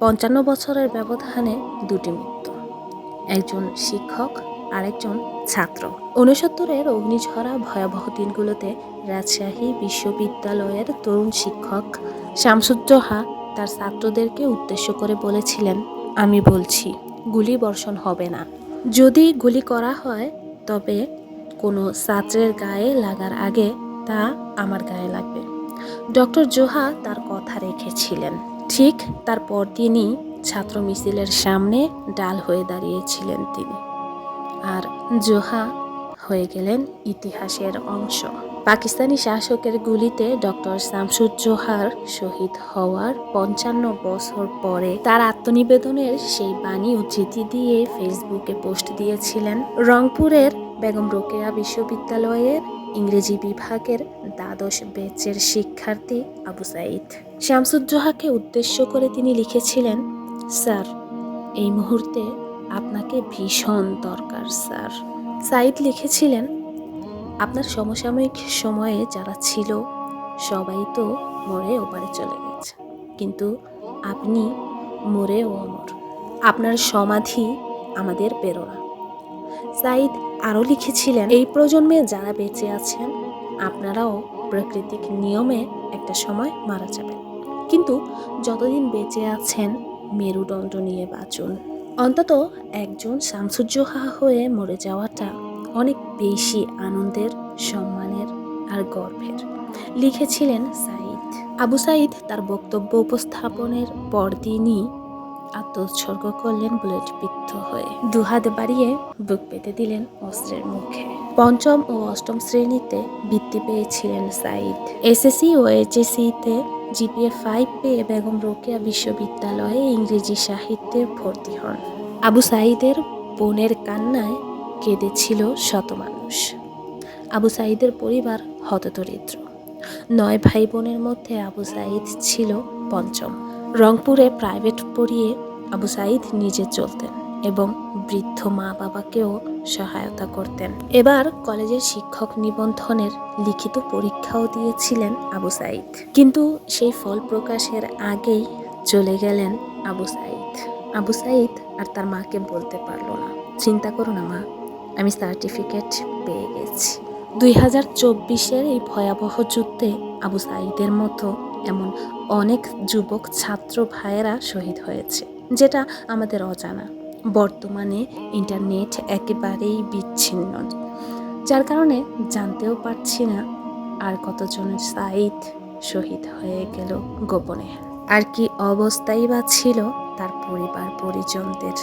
পঞ্চান্ন বছরের ব্যবধানে দুটি মৃত্যু একজন শিক্ষক, আরেকজন ছাত্র। উনসত্তরের অগ্নিঝরা ভয়াবহ দিনগুলোতে রাজশাহী বিশ্ববিদ্যালয়ের তরুণ শিক্ষক শামসুজ্জোহা তার ছাত্রদেরকে উদ্দেশ্য করে বলেছিলেন, আমি বলছি, গুলি বর্ষণ হবে না। যদি গুলি করা হয়, তবে কোনো ছাত্রের গায়ে লাগার আগে তা আমার গায়ে লাগবে। ডক্টর জোহা তার কথা রেখেছিলেন। ঠিক তার পরদিনই ছাত্র মিছিলের সামনে ডাল হয়ে দাঁড়িয়েছিলেন তিনি। আর জোহা হয়ে গেলেন ইতিহাসের অংশ। পাকিস্তানি শাসকের গুলিতে ডক্টর শামসুজ্জোহার শহীদ হওয়ার পঞ্চান্ন বছর পরে তার আত্মনিবেদনের সেই বাণী উদ্ধৃতি দিয়ে ফেসবুকে পোস্ট দিয়েছিলেন। রংপুরের বেগম রোকেয়া বিশ্ববিদ্যালয়ের ইংরেজি বিভাগের দ্বাদশ বেচের শিক্ষার্থী আবু সাইদ শামসুজ্জোহাকে উদ্দেশ্য করে তিনি লিখেছিলেন, স্যার, এই মুহূর্তে আপনাকে ভীষণ দরকার, স্যার। সাইদ লিখেছিলেন, আপনার সমসাময়িক সময়ে যারা ছিল, সবাই তো মরে ওপারে চলে গেছে। কিন্তু আপনি মরে ও অমর। আপনার সমাধি আমাদের প্রেরণা। সাইদ আরও লিখেছিলেন, এই প্রজন্মে যারা বেঁচে আছেন, আপনারাও প্রাকৃতিক নিয়মে একটা সময় মারা যাবেন। কিন্তু যতদিন বেঁচে আছেন, মেরুদণ্ড নিয়ে বাঁচুন। অন্তত একজন শামসুজ্জোহা হয়ে মরে যাওয়াটা অনেক বেশি আনন্দের, সম্মানের আর গর্বের। লিখেছিলেন সাইদ আবু সাইদ তার বক্তব্য উপস্থাপনের পরদিনই আত্মোৎসর্গ করলেন বুলেট বিদ্ধ হয়ে। দুহাত বাড়িয়ে বুক পেতে দিলেন অস্ত্রের মুখে। পঞ্চম ও অষ্টম শ্রেণীতে বৃত্তি পেয়েছিলেন সাইদ এসএসসি ও এইচএসসিতে জিপিএ ফাইভ পেয়ে বেগম রোকেয়া বিশ্ববিদ্যালয়ে ইংরেজি সাহিত্যে ভর্তি হন। আবু সাইদের বোনের কান্নায় কেঁদেছিল শত মানুষ। আবু সাইদের পরিবার হতদরিদ্র। নয় ভাই বোনের মধ্যে আবু সাইদ ছিল পঞ্চম। রংপুরে প্রাইভেট পড়িয়ে আবু সাইদ নিজে চলতেন এবং বৃদ্ধ মা বাবাকেও সহায়তা করতেন। এবার কলেজের শিক্ষক নিবন্ধনের লিখিত পরীক্ষাও দিয়েছিলেন আবু সাইদ। কিন্তু সেই ফল প্রকাশের আগেই চলে গেলেন আবু সাইদ। আবু সাইদ আর তার মাকে বলতে পারল না। চিন্তা করো না, মা, আমি সার্টিফিকেট পেয়ে গেছি। দুই হাজার চব্বিশের এই ভয়াবহ যুদ্ধে আবু সাইদের মতো এমন অনেক যুবক ছাত্র ভাইয়েরা শহীদ হয়েছে, যেটা আমাদের অজানা। বর্তমানে ইন্টারনেট একেবারেই বিচ্ছিন্ন। যার কারণে জানতেও পারছি না আর কতজন সাইদ শহীদ হয়ে গেল গোপনে। আর কি অবস্থাই বা ছিল তার পরিবার পরিজনদের